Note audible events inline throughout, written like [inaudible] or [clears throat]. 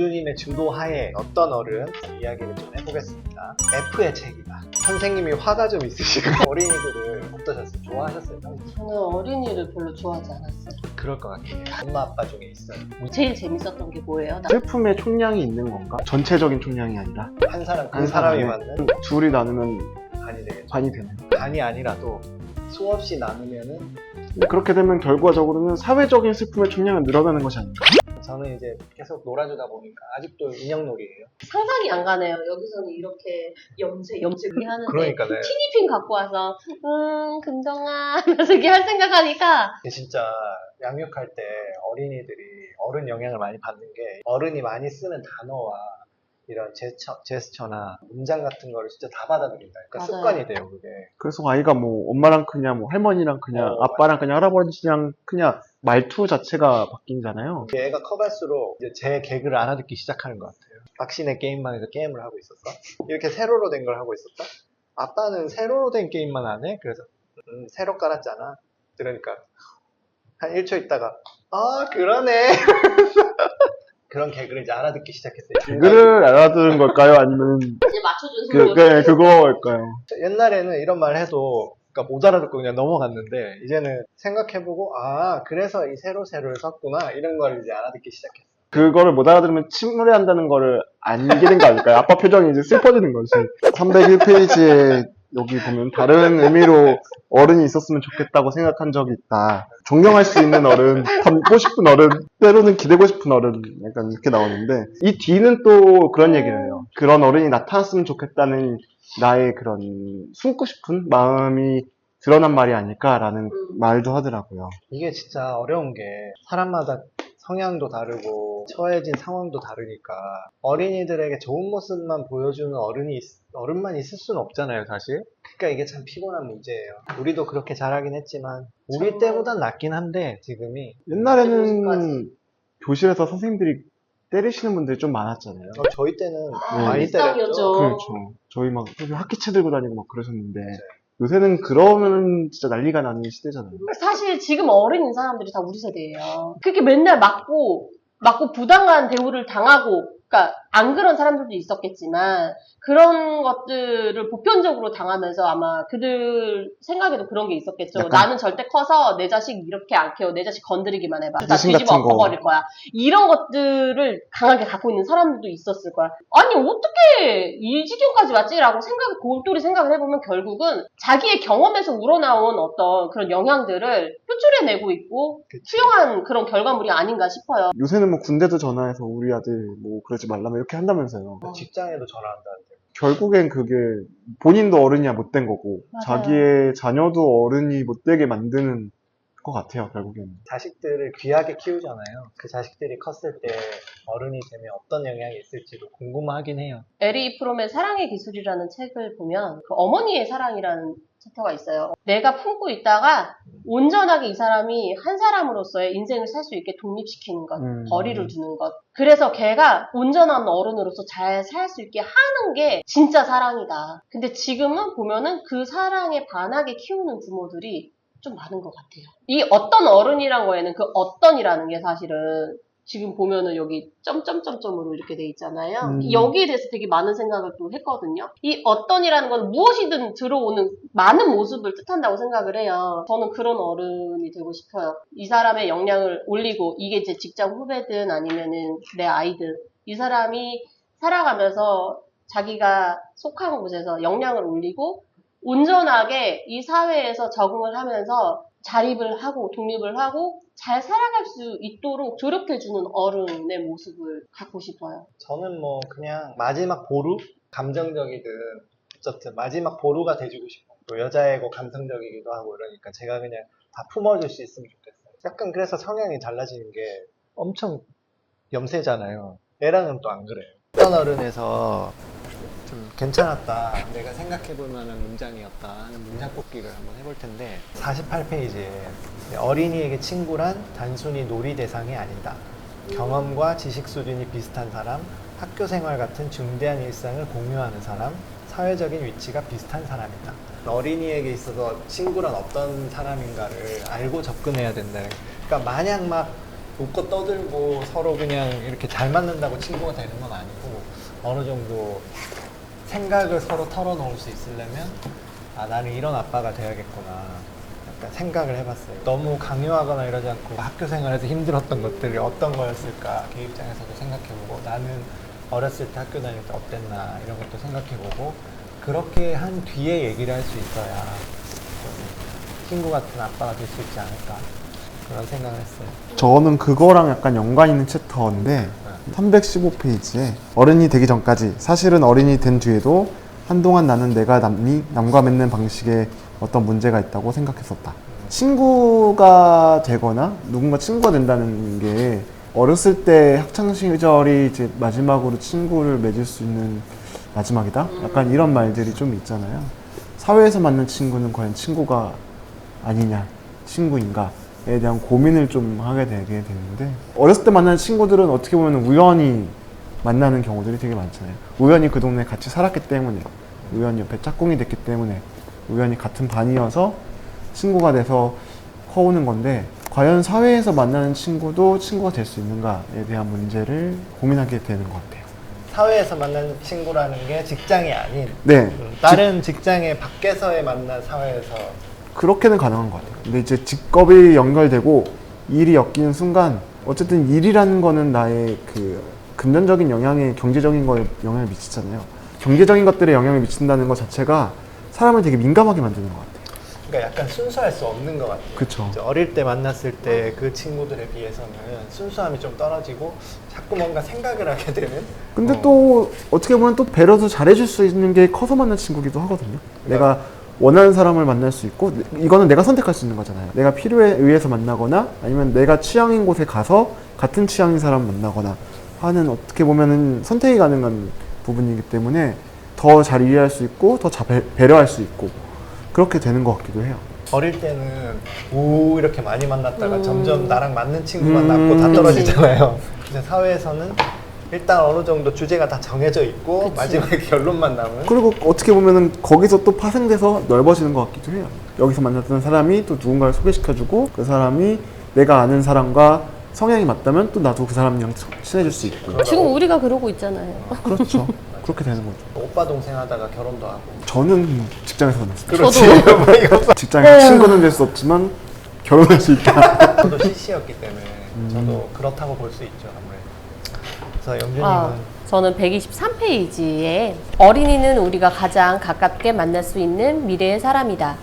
은주님의 주도하에 어떤 어른 이야기를 좀 해보겠습니다. F의 책이다. 선생님이 화가 좀 있으시고 [laughs] 어린이들을 어떠셨어요? 좋아하셨어요? 저는 어린이를 별로 좋아하지 않았어요. 그럴 것 같아요. 엄마 아빠 중에 있어요. 제일 재밌었던 게 뭐예요? 나- 슬픔의 총량이 있는 건가? 전체적인 총량이 아니라 한 사람 그 한 사람이 사람에 맞는 둘이 나누면 반이 되겠죠. 반이 되나요? 반이 아니라도 수없이 나누면은 그렇게 되면 결과적으로는 사회적인 슬픔의 총량은 늘어나는 것이 아닌가? 저는 이제 계속 놀아주다 보니까 아직도 인형놀이에요. 상상이 안 가네요. 여기서는 이렇게 염색, 염색 이렇게 하는데 그러니까 네. 티니핑 갖고 와서 음 금동아 [laughs] 하면서 이렇게 할 생각하니까 진짜 양육할 때 어린이들이 어른 영향을 많이 받는 게 어른이 많이 쓰는 단어와 이런 제스처, 제스처나 문장 같은 거를 진짜 다 받아들인다. 그러니까 맞아요. 습관이 돼요, 그게. 그래서 아이가 뭐 엄마랑 크냐, 뭐 할머니랑 크냐, 어, 아빠랑 크냐, 할아버지랑 크냐 말투 자체가 바뀐잖아요. 얘가 커갈수록 이제 제 개그를 알아듣기 시작하는 것 같아요. 박신의 게임방에서 게임을 하고 있었어. 이렇게 세로로 된 걸 하고 있었다? 아빠는 세로로 된 게임만 안 해? 그래서, 음, 세로 깔았잖아. 그러니까, 한 1초 있다가, 아, 그러네. [laughs] 그런 개그를 이제 알아듣기 시작했어요. 개그를 알아들은 걸까요? 아니면 이제 맞춰준 그, 그, 그거일까요? 옛날에는 이런 말 해도 그러니까 못 알아듣고 그냥 넘어갔는데 이제는 생각해보고 아 그래서 이 세로 세로를 썼구나 이런 걸 이제 알아듣기 시작했어. 그거를 못 알아들으면 침울해한다는 거를 알게 된 거 아닐까요? 아빠 표정이 이제 슬퍼지는 거지. 301페이지에 여기 보면 다른 의미로 어른이 있었으면 좋겠다고 생각한 적이 있다. 존경할 수 있는 어른, 닮고 싶은 어른, 때로는 기대고 싶은 어른, 약간 이렇게 나오는데, 이 뒤는 또 그런 얘기를 해요. 그런 어른이 나타났으면 좋겠다는 나의 그런 숨고 싶은 마음이 드러난 말이 아닐까라는 음. 말도 하더라고요. 이게 진짜 어려운 게 사람마다 성향도 다르고 처해진 상황도 다르니까 어린이들에게 좋은 모습만 보여주는 어른이 있- 어른만 있을 수는 없잖아요 사실 그러니까 이게 참 피곤한 문제예요 우리도 그렇게 잘하긴 했지만 우리. 때보단 낫긴 한데 지금이 옛날에는 교실에서 선생님들이 때리시는 분들이 좀 많았잖아요. 어, 저희 때는 아, 많이 때렸죠. 그렇죠. 저희 막 학기채 들고 다니고 막 그러셨는데 맞아요. 요새는 그러면 진짜 난리가 나는 시대잖아요. 사실 지금 어른인 사람들이 다 우리 세대예요. 그렇게 맨날 맞고 맞고 부당한 대우를 당하고 그러니까 안 그런 사람들도 있었겠지만 그런 것들을 보편적으로 당하면서 아마 그들 생각에도 그런 게 있었겠죠. 약간- 나는 절대 커서 내 자식 이렇게 안 키워. 내 자식 건드리기만 해봐. 다 자신 뒤집어. 엎어버릴 거야. 이런 것들을 강하게 갖고 있는 사람들도 있었을 거야. 아니 어떻게 이 지경까지 왔지라고 생각 골똘히 생각을 해보면 결국은 자기의 경험에서 우러나온 어떤 그런 영향들을 표출해내고 있고. 투영한 그런 결과물이 아닌가 싶어요. 요새는 뭐 군대도 전화해서 우리 아들 뭐 그러지 말라 면 이렇게 한다면서요. 직장에도 전화한다는데 결국엔 그게 본인도 어른이야 못 된 거고 맞아요. 자기의 자녀도 어른이 못 되게 만드는 것 같아요 결국에는. 자식들을 귀하게 키우잖아요. 그 자식들이 컸을 때 어른이 되면 어떤 영향이 있을지도 궁금하긴 해요. 에리 프롬의 사랑의 기술이라는 책을 보면 그 어머니의 사랑이라는 챕터가 있어요. 내가 품고 있다가 온전하게 이 사람이 한 사람으로서의 인생을 살 수 있게 독립시키는 것, 음. 거리를 두는 것. 그래서 걔가 온전한 어른으로서 잘 살 수 있게 하는 게 진짜 사랑이다. 근데 지금은 보면은 그 사랑에 반하게 키우는 부모들이 좀 많은 것 같아요. 이 어떤 어른이란 거에는 그 어떤이라는 게 사실은 지금 보면은 여기 점점점점으로 이렇게 돼 있잖아요. 음. 여기에 대해서 되게 많은 생각을 또 했거든요. 이 어떤이라는 건 무엇이든 들어오는 많은 모습을 뜻한다고 생각을 해요. 저는 그런 어른이 되고 싶어요. 이 사람의 역량을 올리고 이게 이제 직장 후배든 아니면은 내 아이든 이 사람이 살아가면서 자기가 속한 곳에서 역량을 올리고 온전하게 이 사회에서 적응을 하면서 자립을 하고 독립을 하고 잘 살아갈 수 있도록 조력해주는 어른의 모습을 갖고 싶어요. 저는 뭐 그냥 마지막 보루? 감정적이든 어쨌든 마지막 보루가 돼주고 싶어요. 또 여자애고 감성적이기도 하고 이러니까 제가 그냥 다 품어줄 수 있으면 좋겠어요. 약간 그래서 성향이 달라지는 게 엄청 염세잖아요. 얘랑은 또 안 그래요. 어떤 어른에서 좀 괜찮았다. 내가 생각해볼 만한 문장이었다 하는 문장 뽑기를 한번 해볼 텐데 48페이지에 어린이에게 친구란 단순히 놀이 대상이 아니다. 경험과 지식 수준이 비슷한 사람, 학교 생활 같은 중대한 일상을 공유하는 사람, 사회적인 위치가 비슷한 사람이다. 어린이에게 있어서 친구란 어떤 사람인가를 알고 접근해야 된다. 그러니까 마냥 막 웃고 떠들고 서로 그냥 이렇게 잘 맞는다고 친구가 되는 건 아니고 어느 정도 생각을 서로 털어놓을 수 있으려면 아 나는 이런 아빠가 돼야겠구나. 약간 생각을 해봤어요. 너무 강요하거나 이러지 않고 학교 생활에서 힘들었던 것들이 어떤 거였을까? 걔 입장에서도 생각해보고 나는 어렸을 때 학교 다닐 때 어땠나? 이런 것도 생각해보고 그렇게 한 뒤에 얘기를 할 수 있어야 좀 친구 같은 아빠가 될 수 있지 않을까? 그런 생각을 했어요. 저는 그거랑 약간 연관 있는 챕터인데 315페이지에 어른이 되기 전까지 사실은 어른이 된 뒤에도 한동안 나는 내가 남이 남과 맺는 방식에 어떤 문제가 있다고 생각했었다. 친구가 되거나 누군가 친구가 된다는 게 어렸을 때 학창 시절이 이제 마지막으로 친구를 맺을 수 있는 마지막이다. 약간 이런 말들이 좀 있잖아요. 사회에서 만난 친구는 과연 친구가 아니냐, 친구인가 에 대한 고민을 좀 하게 되게 되는데 어렸을 때 만난 친구들은 어떻게 보면 우연히 만나는 경우들이 되게 많잖아요. 우연히 그 동네에 같이 살았기 때문에, 우연히 옆에 짝꿍이 됐기 때문에, 우연히 같은 반이어서 친구가 돼서 커오는 건데 과연 사회에서 만나는 친구도 친구가 될 수 있는가에 대한 문제를 고민하게 되는 것 같아요. 사회에서 만난 친구라는 게 직장이 아닌 네, 음, 다른 직장의 밖에서의 만난 사회에서 그렇게는 가능한 것 같아요. 근데 이제 직업이 연결되고 일이 엮이는 순간 어쨌든 일이라는 거는 나의 그 금전적인 영향에 경제적인 거에 영향을 미치잖아요. 경제적인 것들에 영향을 미친다는 것 자체가 사람을 되게 민감하게 만드는 것 같아요. 그러니까 약간 순수할 수 없는 것 같아요. 그쵸. 어릴 때 만났을 때 그 친구들에 비해서는 순수함이 좀 떨어지고 자꾸 뭔가 생각을 하게 되는. 근데 어, 또 어떻게 보면 또 배려도 잘해줄 수 있는 게 커서 만난 친구기도 하거든요. 내가 원하는 사람을 만날 수 있고 이거는 내가 선택할 수 있는 거잖아요. 내가 필요에 의해서 만나거나 아니면 내가 취향인 곳에 가서 같은 취향인 사람 만나거나 하는 어떻게 보면은 선택이 가능한 부분이기 때문에 더 잘 이해할 수 있고 더 잘 배려할 수 있고 그렇게 되는 것 같기도 해요. 어릴 때는 오 이렇게 많이 만났다가 음. 점점 나랑 맞는 친구만 음. 남고 다 그치. 떨어지잖아요. 이제 사회에서는 일단 어느 정도 주제가 다 정해져 있고 그치. 마지막에 [laughs] 결론만 남은. 그리고 어떻게 보면은 거기서 또 파생돼서 넓어지는 것 같기도 해요. 여기서 만났던 사람이 또 누군가를 소개시켜주고 그 사람이 내가 아는 사람과 성향이 맞다면 또 나도 그 사람이랑 친해질 수 있고. 지금 우리가 그러고 있잖아요. 그렇죠. [laughs] 그렇게 되는 거죠. 오빠 동생 하다가 결혼도 하고. 저는 직장에서 만났어요. 그렇지. [laughs] 직장에 친구는 될 수 없지만 결혼할 수 있다. 저도 CC였기 때문에 음. 저도 그렇다고 볼 수 있죠 아무래도. 그래서 영준님은 아, 저는 123페이지에 어린이는 우리가 가장 가깝게 만날 수 있는 미래의 사람이다.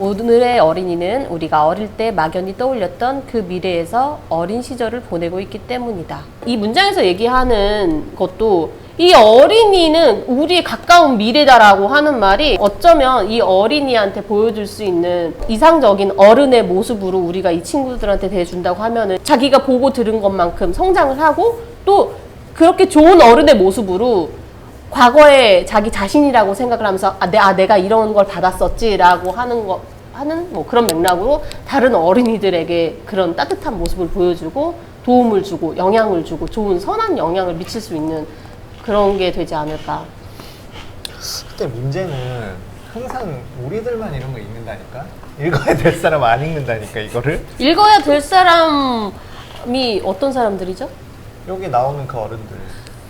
오늘의 어린이는 우리가 어릴 때 막연히 떠올렸던 그 미래에서 어린 시절을 보내고 있기 때문이다. 이 문장에서 얘기하는 것도 이 어린이는 우리의 가까운 미래다라고 하는 말이 어쩌면 이 어린이한테 보여줄 수 있는 이상적인 어른의 모습으로 우리가 이 친구들한테 대해준다고 하면은 자기가 보고 들은 것만큼 성장을 하고 또 그렇게 좋은 어른의 모습으로 과거에 자기 자신이라고 생각을 하면서 아, 내, 아 내가 이런 걸 받았었지라고 하는 거 하는 뭐 그런 맥락으로 다른 어린이들에게 그런 따뜻한 모습을 보여주고 도움을 주고 영향을 주고 좋은 선한 영향을 미칠 수 있는 그런 게 되지 않을까. 그때 문제는 항상 우리들만 이런 거 읽는다니까 읽어야 될 사람 안 읽는다니까 이거를 읽어야 될 사람이 어떤 사람들이죠? 여기 나오는 그 어른들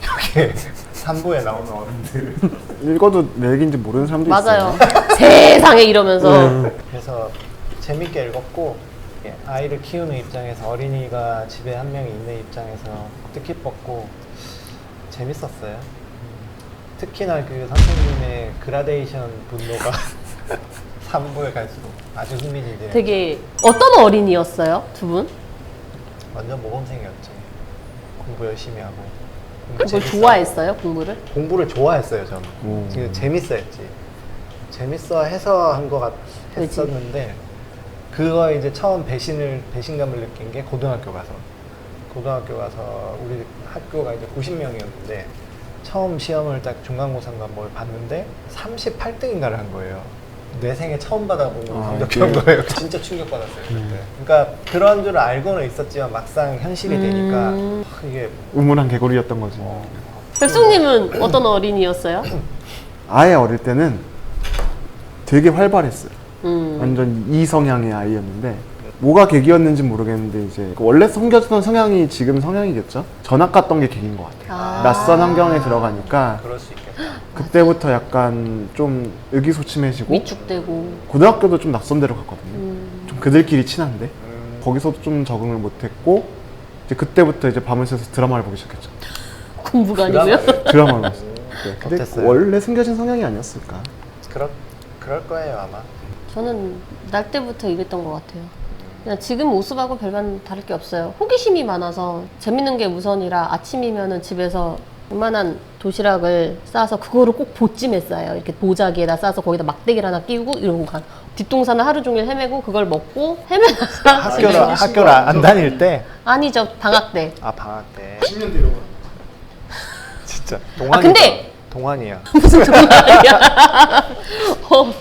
여기 [laughs] 3부에 나오는 어른들 읽어도 내 얘기인지 모르는 사람도 맞아요. 있어요. [laughs] 세상에 이러면서 네. 그래서 재밌게 읽었고 예, 아이를 키우는 입장에서 어린이가 집에 한 명이 있는 입장에서 뜻깊었고 재밌었어요. 특히나 그 선생님의 그라데이션 분노가 [laughs] 3부에 갈수록 아주 흥미진진해요. 되게 어떤 어린이였어요, 두 분? 완전 모범생이었지. 공부 열심히 하고. 공부 그걸 재밌어 좋아했어요, 공부를? 공부를 좋아했어요, 저는. 오. 지금 재밌어 했지. 재밌어 해서 한것 같, 그치. 했었는데, 그거 이제 처음 배신을, 배신감을 느낀 게 고등학교 가서. 고등학교 가서 우리 학교가 이제 90명이었는데, 처음 시험을 딱 중간고사인가 뭘 봤는데, 38등인가를 한 거예요. 내 생에 처음 받아보는 아, 성적표인 이게- 거예요. [laughs] 진짜 충격받았어요, 그때. 그러니까 그런 줄 알고는 있었지만 막상 현실이 되니까 음. 하, 이게 우물한 개구리였던 거지. 백숙님은 어떤 어린이였어요? [clears throat] 아예 어릴 때는 되게 활발했어요. 음. 완전 이 성향의 아이였는데 뭐가 계기였는지 모르겠는데 이제 그 원래 섬겨주던 성향이 지금 성향이겠죠? 전학 갔던 게 계기인 것 같아요. 아. 낯선 환경에 들어가니까 그럴 수 있겠다. 그때부터 약간 좀 의기소침해지고 위축되고. 고등학교도 좀 낯선 데로 갔거든요. 음. 좀 그들끼리 친한데 음, 거기서도 좀 적응을 못했고 이제 그때부터 이제 밤을 새서 드라마를 보기 시작했죠. [laughs] 공부가 아니고요? [laughs] 드라마를 봤어요. 네, 근데 어땠어요? 원래 숨겨진 성향이 아니었을까? 그럴 그럴 거예요 아마. 저는 날 때부터 이랬던 것 같아요. 그냥 지금 모습하고 별반 다를 게 없어요. 호기심이 많아서 재밌는 게 우선이라 아침이면은 집에서 웬만한 도시락을 싸서 그거를 꼭 보찜에 싸요. 이렇게 보자기에다 싸서 거기다 막대기를 하나 끼우고 이러고 가. 뒷동산을 하루 종일 헤매고 그걸 먹고 헤매다가 학교를 집에- [laughs] 학교를 안 다닐 때. 아니죠 방학 때. 아 방학 때. 10년 뒤로 [laughs] 진짜 동안이다. 아, 근데- 동안이야. [laughs] 무슨 장난이야. 어,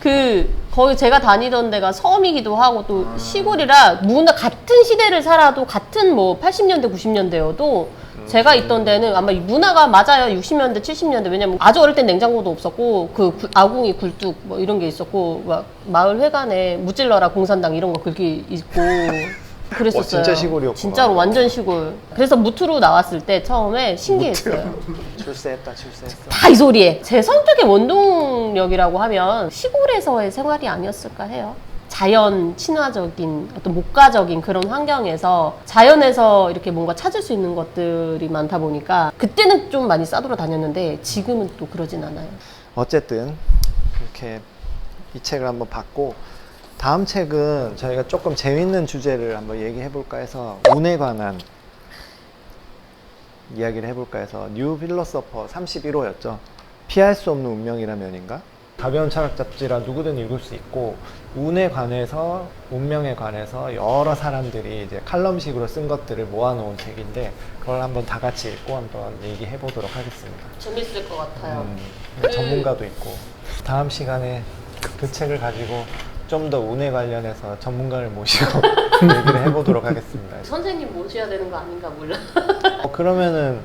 그 거기 제가 다니던 데가 섬이기도 하고 또 시골이라 누구나 같은 시대를 살아도 같은 뭐 80년대 90년대여도 제가 있던 데는 아마 이 문화가 맞아요 60년대 70년대 왜냐면 아주 어릴 땐 냉장고도 없었고 그 구- 아궁이 굴뚝 뭐 이런 게 있었고 막 마을 회관에 무찔러라 공산당 이런 거 글귀 있고 [laughs] 그랬었어요. 어, 진짜 시골이었구나. 진짜로 완전 시골. 그래서 무트로 나왔을 때 처음에 신기했어요. [laughs] 출세했다 출세했어. 다 이 소리에 제 선택의 원동력이라고 하면 시골에서의 생활이 아니었을까 해요. 자연 친화적인 어떤 목가적인 그런 환경에서 자연에서 이렇게 뭔가 찾을 수 있는 것들이 많다 보니까 그때는 좀 많이 싸돌아 다녔는데 지금은 또 그러진 않아요. 어쨌든 이렇게 이 책을 한번 봤고 다음 책은 저희가 조금 재밌는 주제를 한번 얘기해 볼까 해서 운에 관한 이야기를 해볼까 해서 뉴 필로서퍼 31호였죠. 피할 수 없는 운명이라 면인가? 가벼운 철학 잡지라 누구든 읽을 수 있고 운에 관해서 운명에 관해서 여러 사람들이 이제 칼럼식으로 쓴 것들을 모아놓은 책인데 그걸 한번 다 같이 읽고 한번 얘기해 보도록 하겠습니다. 재밌을 것 같아요. 음, 그- 전문가도 있고 다음 시간에 그 책을 가지고 좀 더 운에 관련해서 전문가를 모시고 [laughs] 얘기를 해보도록 하겠습니다. 선생님 모셔야 되는 거 아닌가 몰라. 어, 그러면은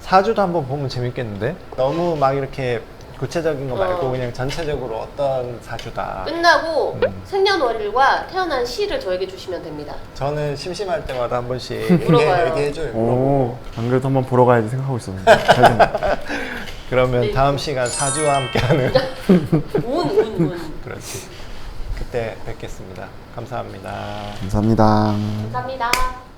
사주도 한번 보면 재밌겠는데? 너무 막 이렇게 구체적인 거 말고 어. 그냥 전체적으로 어떤 사주다. 끝나고 음. 생년월일과 태어난 시를 저에게 주시면 됩니다. 저는 심심할 때마다 한 번씩 [laughs] 물어봐요. 얘기, 해줘요 오, 안 그래도 한번 보러 가야지 생각하고 있었는데. 잘 됐네. [laughs] 그러면 네. 다음 시간 사주와 함께하는 [laughs] 운, 운, 운. 그렇지. 그때 뵙겠습니다. 감사합니다. 감사합니다. 감사합니다.